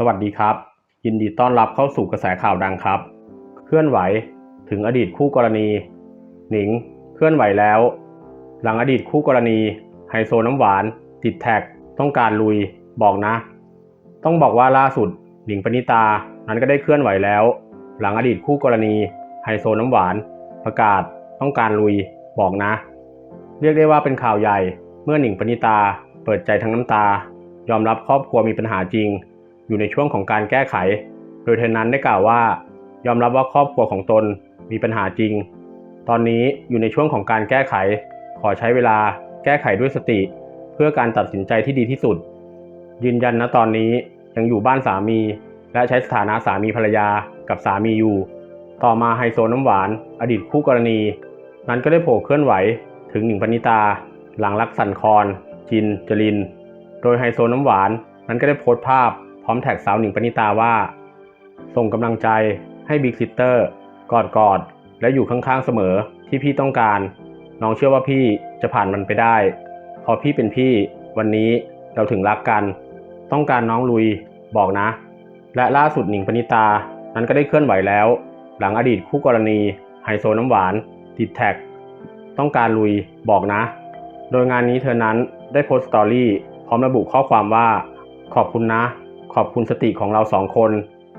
สวัสดีครับ ยินดีต้อนรับเข้าสู่กระแสข่าวดังครับ เคลื่อนไหวถึงอดีตคู่กรณี หนิง เคลื่อนไหวแล้ว หลังอดีตคู่กรณี ไฮโซน้ำหวาน ติดแท็ก ต้องการลุย บอกนะ ต้องบอกว่าล่าสุด หนิงปณิตา นั้นก็ได้เคลื่อนไหวแล้ว หลังอดีตคู่กรณี ไฮโซน้ำหวาน ประกาศ ต้องการลุย บอกนะ เรียกได้ว่าเป็นข่าวใหญ่ เมื่อหนิงปณิตา เปิดใจทั้งน้ำตา ยอมรับครอบครัวมีปัญหาจริง อยู่ในช่วงของการแก้ไข โดยเธอนั้นได้กล่าวว่า ยอมรับว่าครอบครัวของตนมีปัญหาจริง ตอนนี้อยู่ในช่วงของการแก้ไข ขอใช้เวลาแก้ไขด้วยสติ เพื่อการตัดสินใจที่ดีที่สุด ยืนยันนะตอนนี้ยังอยู่บ้านสามี และใช้สถานะสามีภรรยากับสามีอยู่ ต่อมาไฮโซน้ำหวาน อดีตคู่กรณี นั้นก็ได้โผล่เคลื่อนไหวถึงหนิงปณิตา หลังรักสันคอนจินจริน โดยไฮโซน้ำหวานนั้นก็ได้โพสต์ภาพ พร้อมแท็กสาวหนิงปณิตาว่า ส่งกำลังใจให้บิ๊กซิสเตอร์กอดกอดๆและอยู่ข้างๆเสมอที่พี่ต้องการ น้องเชื่อว่าพี่จะผ่านมันไปได้พอพี่เป็นพี่วันนี้เราถึงรักกัน ต้องการน้องลุยบอกนะ และล่าสุดหนิงปณิตานั้นก็ได้เคลื่อนไหวแล้ว หลังอดีตคู่กรณีไฮโซน้ำหวาน ติดแท็ก ต้องการลุยบอกนะ โดยงานนี้เธอนั้นได้โพสต์สตอรี่พร้อมระบุข้อความว่า ขอบคุณนะ ขอบคุณสติของเราสองคน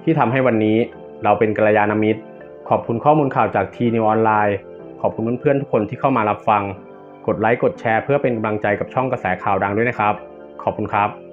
ที่ทำให้วันนี้เราเป็นกัลยาณมิตร ขอบคุณข้อมูลข่าวจากทีนิวออนไลน์ ขอบคุณเพื่อนๆทุกคนที่เข้ามารับฟัง กดไลค์กดแชร์เพื่อเป็นกำลังใจกับช่องกระแสข่าวดังด้วยนะครับ ขอบคุณครับ